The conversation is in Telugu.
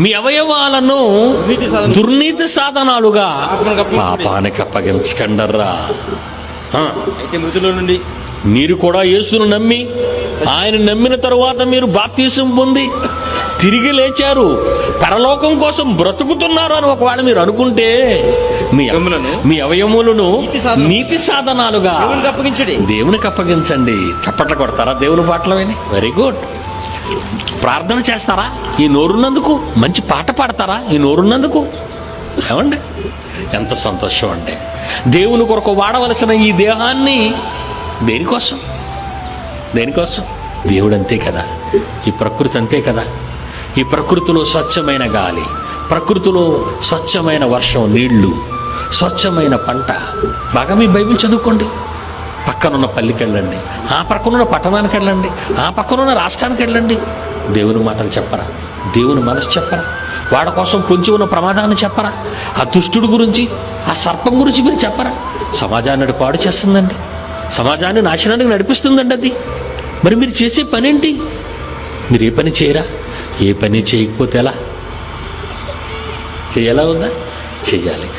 మీ అవయవాలను దుర్నీతి సాధన. దుర్నీతి సాధనాలుగా పాపానికి అప్పగించకండర్రా. అయితే మృతుల నుండి మీరు కూడా యేసును నమ్మి ఆయన నమ్మిన తరువాత మీరు బాప్తీసం పొంది తిరిగి లేచారు. పరలోకం కోసం బ్రతుకుతున్నారు అని ఒకవేళ మీరు అనుకుంటే మీ మీ అవయములను నీతి సాధన- నీతి సాధనాలుగా దేవునికి అప్పగించండి. దేవునికి అప్పగించండి. చప్పట్లు కొడతారా దేవుని పాటలు వెరీ గుడ్ ప్రార్థన చేస్తారా? ఈ నోరున్నందుకు? మంచి పాట పాడతారా? ఈ నోరున్నందుకు? ఏమండి? ఎంత సంతోషం అండి. దేవుని కొరకు వాడవలసిన ఈ దేహాన్ని దేనికోసం? దేనికోసం? దేవుడు అంతే కదా. ఈ ప్రకృతి అంతే కదా. ఈ ప్రకృతిలో స్వచ్ఛమైన గాలి ప్రకృతిలో స్వచ్ఛమైన వర్షం నీళ్ళు స్వచ్ఛమైన పంట. బాగా మీ బైబిల్ చదువుకోండి. పక్కనున్న పల్లికి వెళ్ళండి. ఆ పక్కనున్న పట్టణానికి వెళ్ళండి. ఆ పక్కనున్న రాష్ట్రానికి వెళ్ళండి. దేవుని మాటలు చెప్పరా? దేవుని మనసు చెప్పరా? వాడి కోసం పొంచి ఉన్న ప్రమాదాన్ని చెప్పరా? ఆ దుష్టుడు గురించి ఆ సర్పం గురించి మీరు చెప్పరా? సమాజాన్ని పాడు చేస్తుందండి. సమాజాన్ని నాశనానికి నడిపిస్తుందండి అది. మరి మీరు చేసే పని ఏంటి మీరు ఏ పని చేయరా? ఏ పని చేయకపోతే ఎలా? చేయాలా ఉందా? చేయాలి.